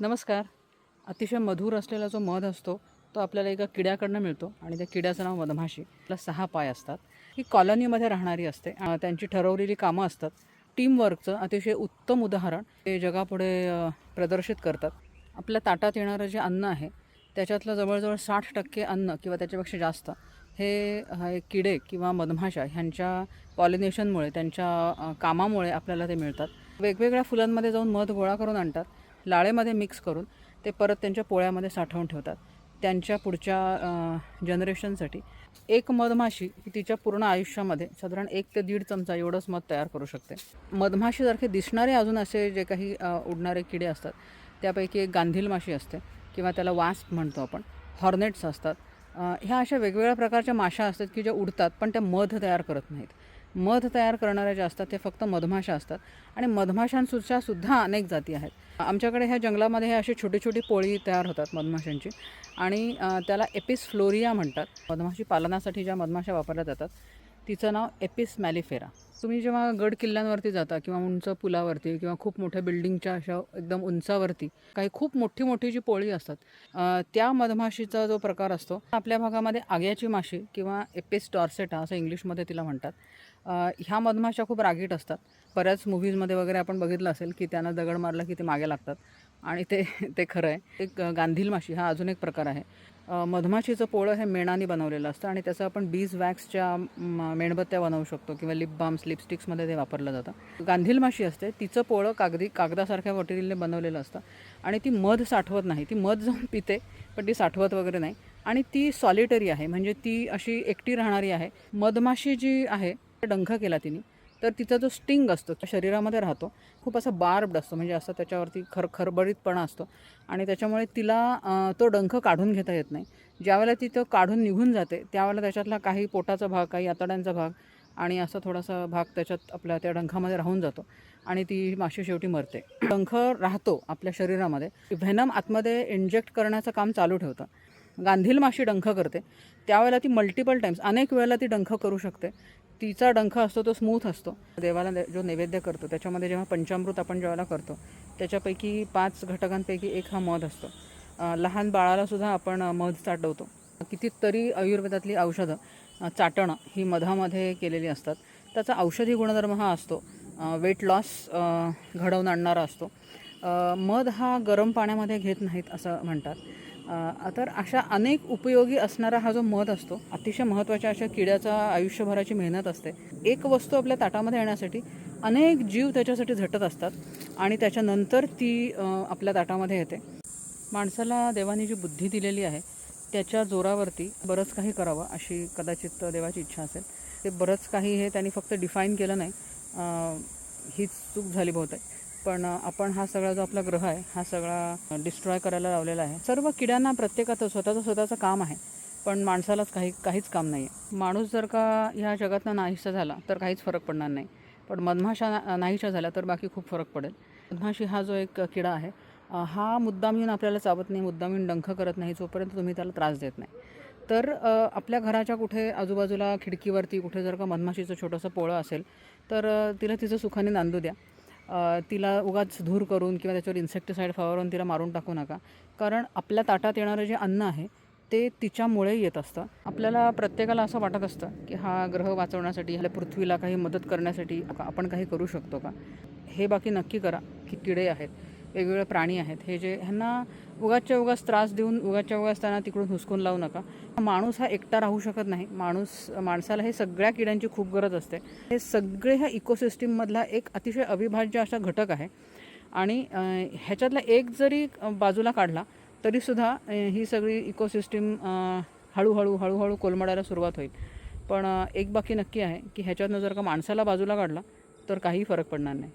नमस्कार. अतिशय मधुर असलेला जो मध असतो तो आपल्याला एका किड्याकडनं मिळतो आणि त्या किड्याचं नाव मधमाशी. प्लस सहा पाय असतात. ही कॉलनीमध्ये राहणारी असते. त्यांची ठरवलेली कामं असतात. टीमवर्कचं अतिशय उत्तम उदाहरण ते जगापुढे प्रदर्शित करतात. आपल्या ताटात येणारं जे अन्न आहे त्याच्यातलं जवळजवळ साठ टक्के अन्न किंवा त्याच्यापेक्षा जास्त हे हे किडे किंवा मधमाशा ह्यांच्या पॉलिनेशनमुळे त्यांच्या कामामुळे आपल्याला ते मिळतात. वेगवेगळ्या फुलांमध्ये जाऊन मध गोळा करून आणतात. लाळेमध्ये मिक्स करून ते परत त्यांच्या पोळ्यामध्ये साठवून ठेवतात. त्यांच्या पुढच्या जनरेशनसाठी एक मधमाशी तिच्या पूर्ण आयुष्यामध्ये साधारण एक ते दीड चमचा एवढंच मध तयार करू शकते. मधमाशीसारखे दिसणारे अजून असे जे काही उडणारे किडे असतात त्यापैकी एक गांधील माशी असते किंवा त्याला वास्प म्हणतो आपण हॉर्नेट्स असतात. ह्या अशा वेगवेगळ्या प्रकारच्या माशा असतात की ज्या उडतात पण त्या मध तयार करत नाहीत. मध तयार करणाऱ्या ज्या असतात ते फक्त मधमाशा असतात. आणि मधमाशांसुद्धा सुद्धा अनेक जाती आहेत. आमच्याकडे ह्या जंगलामध्ये हे अशी छोटी छोटी पोळी तयार होतात मधमाशांची. आणि त्याला एपिस फ्लोरिया म्हणतात. मधमाशी पालनासाठी ज्या मधमाशा वापरल्या जातात तिचं नाव एपिस मॅलिफेरा. तुम्ही जेव्हा गड किल्ल्यांवरती जाता किंवा उंच पुलावरती किंवा खूप मोठ्या बिल्डिंगच्या अशा एकदम उंचावरती काही खूप मोठी मोठी जी पोळी असतात त्या मधमाशीचा जो प्रकार असतो आपल्या भागामध्ये आग्याची माशी किंवा एपिस टॉर्सेटा असं इंग्लिशमध्ये तिला म्हणतात. ह्या मधमाशा खूप रागीट असतात. बऱ्याच मूव्हीजमध्ये वगैरे आपण बघितलं असेल की त्यांना दगड मारला की ते मागे लागतात. आणि ते ते खरं आहे. एक गांधील माशी हा अजून एक प्रकार आहे. मधमाशीचं पोळं हे मेणाने बनवलेलं असतं आणि त्याचं आपण बीज वॅक्सच्या म, मेणबत्त्या बनवू शकतो किंवा लिप बाम्स लिपस्टिक्समध्ये ते वापरलं जातं. गांधील माशी असते तिचं पोळं कागदी कागदासारख्या मटेरियलने बनवलेलं असतं आणि ती मध साठवत नाही. ती मध जाऊन पिते पण ती साठवत वगैरे नाही. आणि ती सॉलिटरी आहे म्हणजे ती अशी एकटी राहणारी आहे. मधमाशी जी आहे डंख केला तिने. तर तिचा जो स्टिंग असतो तो शरीरामध्ये राहतो. खूप असा बार्ब्ड असतो म्हणजे असं त्याच्यावरती खर खरबरीतपणा असतो. आणि त्याच्यामुळे तिला तो डंख काढून घेता येत नाही. ज्यावेळेला ती तो काढून निघून जाते त्यावेळेला त्याच्यातला काही पोटाचा भाग काही आतड्यांचा भाग आणि असा थोडासा भाग त्याच्यात आपल्या त्या डंखामध्ये राहून जातो आणि ती माशी शेवटी मरते. डंख राहतो आपल्या शरीरामध्ये. व्हेनम आतमध्ये इंजेक्ट करण्याचं काम चालू ठेवतं. गांधील माशी डंख करते. त्यावेळेला ती मल्टिपल टाईम्स अनेक वेळेला ती डंख करू शकते. तिचा डंख असतो तो स्मूथ असतो. देवाला जो नैवेद्य करतो त्याच्यामध्ये जेव्हा पंचामृत आपण ज्यावेळेला करतो त्याच्यापैकी पाच घटकांपैकी एक हा मध असतो. लहान बाळालासुद्धा आपण मध चाटवतो कितीतरी आयुर्वेदातली औषधं चाटणं ही मधामध्ये केलेली असतात. त्याचा औषधी गुणधर्म हा असतो. वेट लॉस घडवून आणणारा असतो. मध हा गरम पाण्यामध्ये घेत नाहीत असं म्हणतात. तर अशा अनेक उपयोगी असणारा हा जो मध असतो अतिशय महत्त्वाच्या अशा किड्याचा आयुष्यभराची मेहनत असते. एक वस्तू आपल्या ताटामध्ये येण्यासाठी अनेक जीव त्याच्यासाठी झटत असतात आणि त्याच्यानंतर ती आपल्या ताटामध्ये येते. माणसाला देवाने जी बुद्धी दिलेली आहे त्याच्या जोरावरती बरंच काही करावं अशी कदाचित देवाची इच्छा असेल. ते बरंच काही हे त्यांनी फक्त डिफाईन केलं नाही. हीच चूक झाली बहुतेक. पण आपण हा सगळा जो आपला ग्रह आहे हा सगळा डिस्ट्रॉय करायला लावलेला आहे. सर्व किड्यांना प्रत्येकाचं स्वतःचं स्वतःचं काम आहे. पण माणसालाच काही काहीच काम नाही आहे माणूस जर का ह्या जगातनं नाहीसा झाला तर काहीच फरक पडणार नाही. पण मधमाशा ना- नाहीशा झाल्या तर बाकी खूप फरक पडेल. मधमाशी हा जो एक किडा आहे हा मुद्दाम येऊन आपल्याला चावत नाही मुद्दाम येऊन डंख करत नाही जोपर्यंत तुम्ही त्याला त्रास देत नाही. तर आपल्या घराच्या कुठे आजूबाजूला खिडकीवरती कुठे जर का मधमाशीचं छोटंसं पोळं असेल तर तिला तिचं सुखाने नांदू द्या. तिला उगाच धूर करून किंवा त्याच्यावर इन्सेक्टिसाईड फवारून तिला मारून टाकू नका. कारण आपल्या ताटात येणारं जे अन्न आहे ते तिच्यामुळे येत असतं. आपल्याला प्रत्येकाला असं वाटत असतं की हा ग्रह वाचवण्यासाठी ह्या पृथ्वीला काही मदत करण्यासाठी आपण काही करू शकतो का? हे बाकी नक्की करा की किडे आहेत वेगवेगळे प्राणी आहेत हे जे ह्यांना उगाच्या उगाच त्रास देऊन उगाच्या उगाच त्यांना तिकडून हुसकून लावू नका. माणूस हा एकटा राहू शकत नाही. माणूस माणसाला हे सगळ्या किड्यांची खूप गरज असते. हे सगळे ह्या इकोसिस्टीममधला एक अतिशय अविभाज्य असा घटक आहे. आणि ह्याच्यातला एक जरी बाजूला काढला तरीसुद्धा ही सगळी इकोसिस्टीम हळूहळू हळूहळू कोलमडायला सुरुवात होईल. पण एक बाकी नक्की आहे की ह्याच्यातनं जर का माणसाला बाजूला काढला तर काही फरक पडणार नाही.